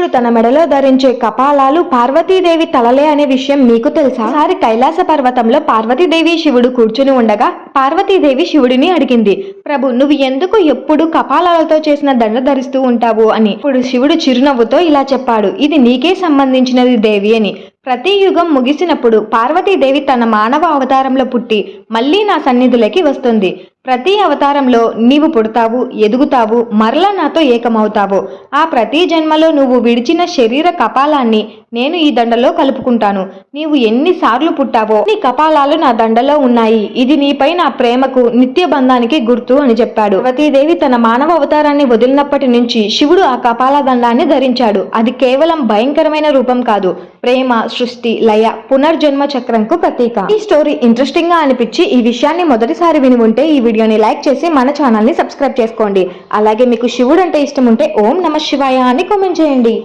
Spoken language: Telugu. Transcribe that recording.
ఇప్పుడు తన మెడలో ధరించే కపాలాలు పార్వతీదేవి తలలే అనే విషయం మీకు తెలుసా? ఒకసారి కైలాస పర్వతంలో పార్వతీదేవి శివుడు కూర్చుని ఉండగా పార్వతీదేవి శివుడిని అడిగింది ప్రభు నువ్వు ఎందుకు ఎప్పుడు కపాలాలతో చేసిన దండ ధరిస్తూ ఉంటావు? అని. ఇప్పుడు శివుడు చిరునవ్వుతో ఇలా చెప్పాడు ఇది నీకే సంబంధించినది దేవి అని. ప్రతి యుగం ముగిసినప్పుడు పార్వతీదేవి తన మానవ అవతారంలో పుట్టి మళ్ళీ నా సన్నిధిలోకి వస్తుంది. ప్రతి అవతారంలో నీవు పుడతావు ఎదుగుతావు మరలా నాతో ఏకమవుతావు. ఆ ప్రతి జన్మలో నువ్వు విడిచిన శరీర కపాలాన్ని నేను ఈ దండలో కలుపుకుంటాను. నీవు ఎన్నిసార్లు పుట్టావో నీ కపాలాలు నా దండలో ఉన్నాయి. ఇది నీపై నా ప్రేమకు నిత్య బంధానికి గుర్తు అని చెప్పాడు. పార్వతీదేవి తన మానవ అవతారాన్ని వదిలినప్పటి నుంచి శివుడు ఆ కపాల దండాన్ని ధరించాడు. అది కేవలం భయంకరమైన రూపం కాదు. ప్రేమ సృష్టి లయ పునర్జన్మ చక్రంకు ప్రతీక. ఈ స్టోరీ ఇంట్రెస్టింగ్గా అనిపించి ఈ విషయాన్ని మొదటిసారి విని ఉంటే ఈ వీడియోని లైక్ చేసి మన ఛానల్ని సబ్స్క్రైబ్ చేసుకోండి. అలాగే మీకు శివుడు అంటే ఇష్టం ఉంటే ఓం నమ శివాయ అని కామెంట్ చేయండి.